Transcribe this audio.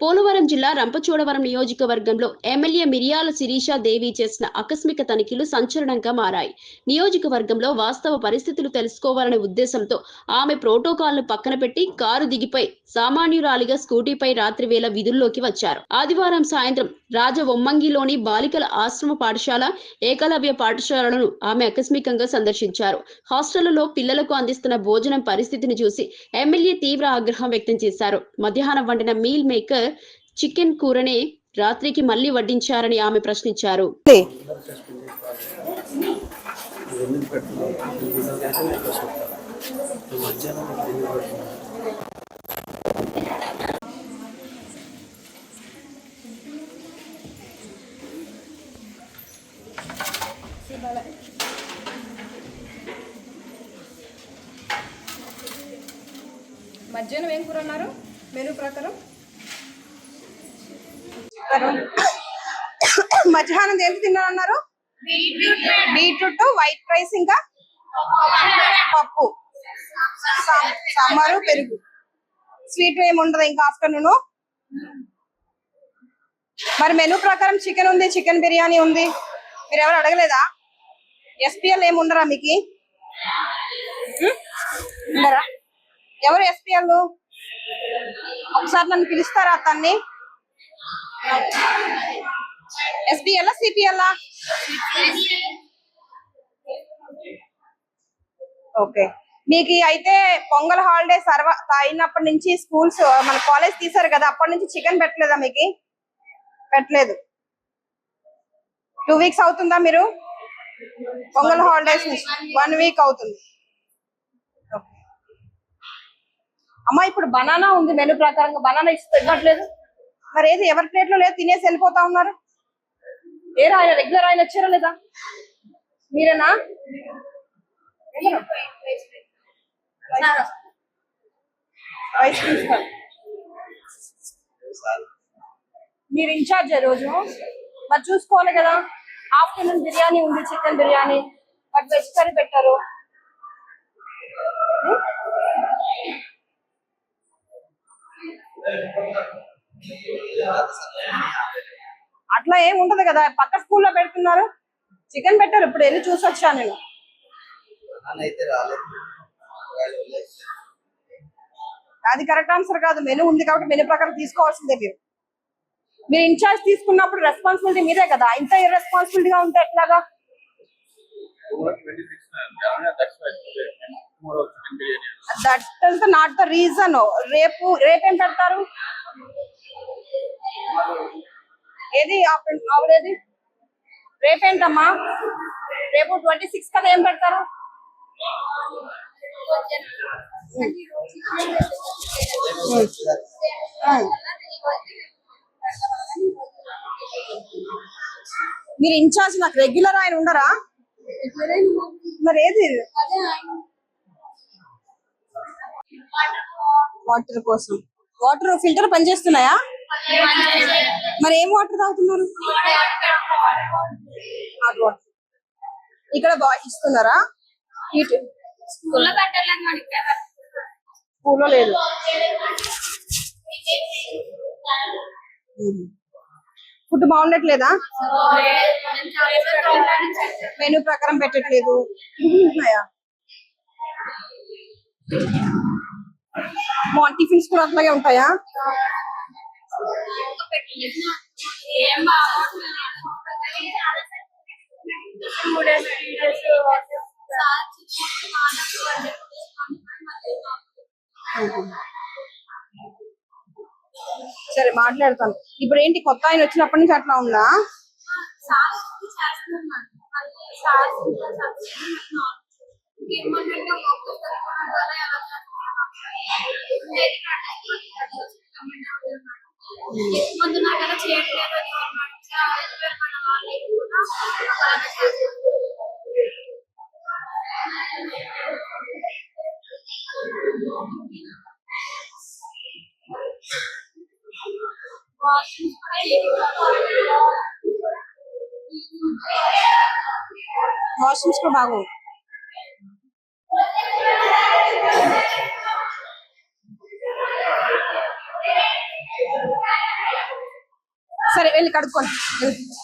పోలవరం జిల్లా రంపచోడవరం నియోజకవర్గంలో ఎమ్మెల్యే మిరియాల శిరీష దేవి చేసిన ఆకస్మిక తనిఖీలు సంచలనంగా మారాయి. నియోజకవర్గంలో వాస్తవ పరిస్థితులు తెలుసుకోవాలనే ఉద్దేశంతో ఆమె ప్రోటోకాల్ను పక్కన పెట్టి కారు దిగిపై సామాన్యురాలిగా స్కూటీపై రాత్రి వేళ విధుల్లోకి వచ్చారు. ఆదివారం సాయంత్రం రాజవొమ్మంగిలోని బాలికల ఆశ్రమ పాఠశాల ఏకలవ్య పాఠశాలలను ఆమె ఆకస్మికంగా సందర్శించారు. హాస్టళ్ళలో పిల్లలకు అందిస్తున్న భోజనం పరిస్థితిని చూసి ఎమ్మెల్యే తీవ్ర ఆగ్రహం వ్యక్తం చేశారు. మధ్యాహ్నం వండిన మీల్ మేకర్ చికెన్ కూరనే రాత్రికి మళ్ళీ వడ్డించారని ఆమె ప్రశ్నించారు. మధ్యాహ్నం మధ్యాహ్నం ఏం కూర అన్నారు? మెనూ ప్రకారం మధ్యాహ్నం ఏంటి తిన్నారన్నారు? బీట్రూట్ వైట్ రైస్ ఇంకా? పప్పు. సాంబారు పెరుగు. స్వీట్ ఏమి ఉండదు ఇంకా ఆఫ్టర్నూన్. మరి మెనూ ప్రకారం చికెన్ ఉంది చికెన్ బిర్యానీ ఉంది. మీరు ఎవరు అడగలేదా? ఎస్పీఎల్ ఏమి ఉండరా మీకు? ఉండరా? ఎవరు ఎస్పీఎల్ ఒకసారి నన్ను పిలుస్తారా ఎస్బిఎల్ ఎస్పీఎల్ సిపిఎల్ ఓకే. మీకు అయితే పొంగల్ హాలిడే సర్వ అయినప్పటి నుంచి స్కూల్స్ మన కాలేజ్ తీసారు కదా అప్పటి నుంచి చికెన్ పెట్టలేదా మీకు? పెట్టలేదు. టూ వీక్స్ అవుతుందా మీరు? పొంగల్ హాలిడేస్ వన్ వీక్ అవుతుంది. అమ్మా ఇప్పుడు బనానా ఉంది మెనూ ప్రకారంగా బనానా ఇస్తే పెట్టట్లేదు? మరి ఏది ఎవరి ప్లేట్లో లేదు తినేసి వెళ్ళిపోతా ఉన్నారు? ఏరా ఆయన రెగ్యులర్ ఆయన వచ్చారా లేదా? మీరేనా? ఎవరు? వైస్ ప్రిన్సిపల్ మీరు ఇన్ఛార్జ్ రోజు? మరి చూసుకోవాలి కదా. ఆఫ్టర్నూన్ బిర్యానీ ఉంది chicken biryani. But veg curry పెట్టారు. ఉం? అట్లా ఏం ఉంటది కదా? పక్క స్కూల్లో పెడుతున్నారు. చికెన్ పెట్టారు. ఇప్పుడు వెళ్ళి చూసి వచ్చాను నేను? అయితే రాలేదు. అది కరెక్ట్ ఆన్సర్ కాదు. మెనూ ఉంది కాబట్టి మెనూ ప్రకారం తీసుకోవాల్సిందే మీరు. మీరు ఇన్ఛార్జ్ తీసుకున్నప్పుడు రెస్పాన్సిబిలిటీ మీదే కదా? ఇంత ఇర్రెస్పాన్సిబిలిటీగా ఉంటే ఎట్లాగా? That is not the reason. రేపు రేపేం పెడతారు? ఏది? ఆవిడేది రేపేంటమ్మా రేపు ట్వంటీ సిక్స్ కదా ఏం పెడతారు? మీరు ఇన్ఛార్జ్ నాకు రెగ్యులర్ ఆయన ఉండరా? మరి ఏది? వాటర్ కోసం. వాటర్ ఫిల్టర్ పనిచేస్తున్నాయా? మరి ఏం వాటర్ తాగుతున్నారు? Hot water. ఇక్కడ ఇస్తున్నారా? స్కూల్లో లేదు. ఫుడ్ బాగుండట్లేదా? మెనూ ప్రకారం పెట్టట్లేదు. టిఫిన్స్ కూడా అట్లాగే ఉంటాయా? సరే మాట్లాడతాను. ఇప్పుడు ఏంటి కొత్త ఆయన వచ్చినప్పటి నుంచి అట్లా ఉందా? ముందు నాకు అలా చేయట్లేదు అని మంచిగా మన వాళ్ళు కూడా అలాగే చేస్తారు వాష్రూమ్స్ కూడా బాగు వెళ్ళి కడుక్కోండి